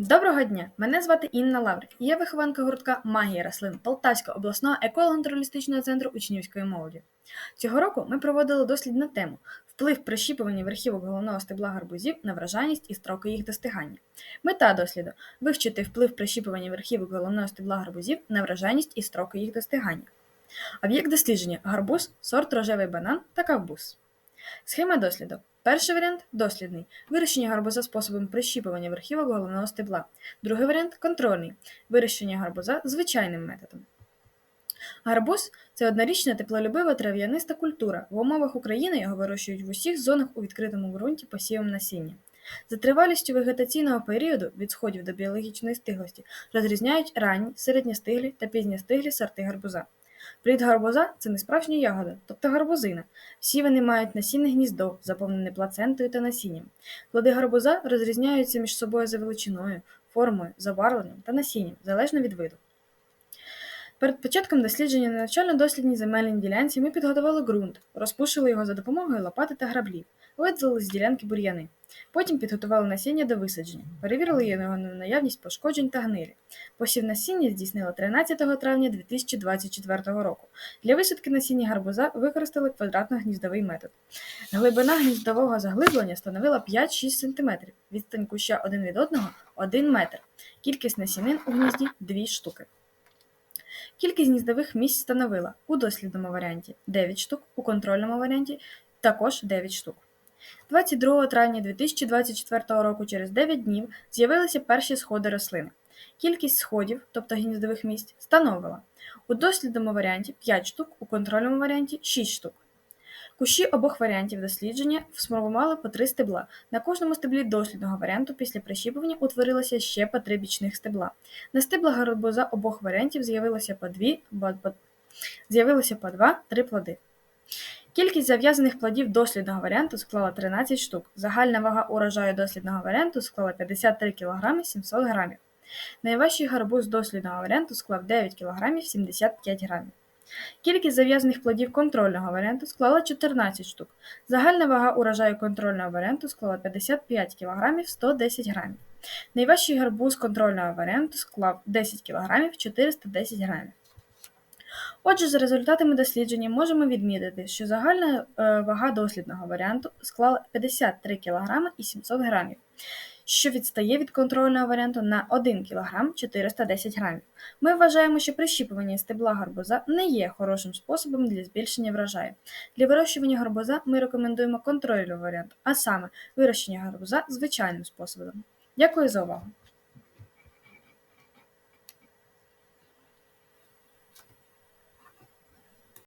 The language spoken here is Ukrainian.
Доброго дня! Мене звати Інна Лаврик, я вихованка гуртка Магія рослин Полтавського обласного еколого-натуралістичного центру учнівської молоді. Цього року ми проводили дослід на тему вплив прищіпування верхівок головного стебла гарбузів на вражайність і строки їх достигання. Мета досліду вивчити вплив прищіпування верхівок головного стебла гарбузів на вражайність і строки їх достигання. Об'єкт дослідження гарбуз, сорт рожевий банан та кавбуз. Схема досліду. Перший варіант дослідний вирощення гарбуза способом прищіпування верхівок головного стебла. Другий варіант контрольний вирощення гарбуза звичайним методом. Гарбуз це однорічна теплолюбива трав'яниста культура. В умовах України його вирощують в усіх зонах у відкритому ґрунті посівом насіння. За тривалістю вегетаційного періоду від сходів до біологічної стиглості розрізняють ранні, середньостиглі та пізньостиглі сорти гарбуза. Плід гарбуза це не справжня ягода, тобто гарбузина. Всі вони мають насінне гніздо, заповнене плацентою та насінням. Плоди гарбуза розрізняються між собою за величиною, формою, забарвленням та насінням, залежно від виду. Перед початком дослідження на навчально-дослідній земельній ділянці ми підготували ґрунт, розпушили його за допомогою лопати та граблів, видалили з ділянки бур'яни. Потім підготували насіння до висадження, перевірили його на наявність пошкоджень та гнилі. Посів насіння здійснили 13 травня 2024 року. Для висадки насіння гарбуза використали квадратно-гніздовий метод. Глибина гніздового заглиблення становила 5-6 см, відстань куща один від одного 1 метр. Кількість насінин у гнізді 2 штуки. Кількість гніздових місць становила у дослідному варіанті 9 штук, у контрольному варіанті також 9 штук. 22 травня 2024 року, через 9 днів, з'явилися перші сходи рослини. Кількість сходів, тобто гніздових місць, становила у дослідному варіанті 5 штук, у контрольному варіанті 6 штук. Кущі обох варіантів дослідження сформували по три стебла. На кожному стеблі дослідного варіанту після прищіпування утворилося ще по три бічних стебла. На стеблах гарбуза обох варіантів з'явилося по дві, з'явилося по два-три плоди. Кількість зав'язаних плодів дослідного варіанту склала 13 штук. Загальна вага урожаю дослідного варіанту склала 53 кг 700 г. Найважчий гарбуз дослідного варіанту склав 9 кг 75 г. Кількість зав'язаних плодів контрольного варіанту склала 14 штук. Загальна вага урожаю контрольного варіанту склала 55 кг 110 г. Найважчий гарбуз контрольного варіанту склав 10 кг 410 г. Отже, за результатами дослідження можемо відмітити, що загальна е, вага дослідного варіанту склала 53 кг і 700 г, що відстає від контрольного варіанту на 1 кг 410 г. Ми вважаємо, що прищіпування стебла гарбуза не є хорошим способом для збільшення врожаю. Для вирощування гарбуза ми рекомендуємо контрольний варіант, а саме вирощення гарбуза звичайним способом. Дякую за увагу!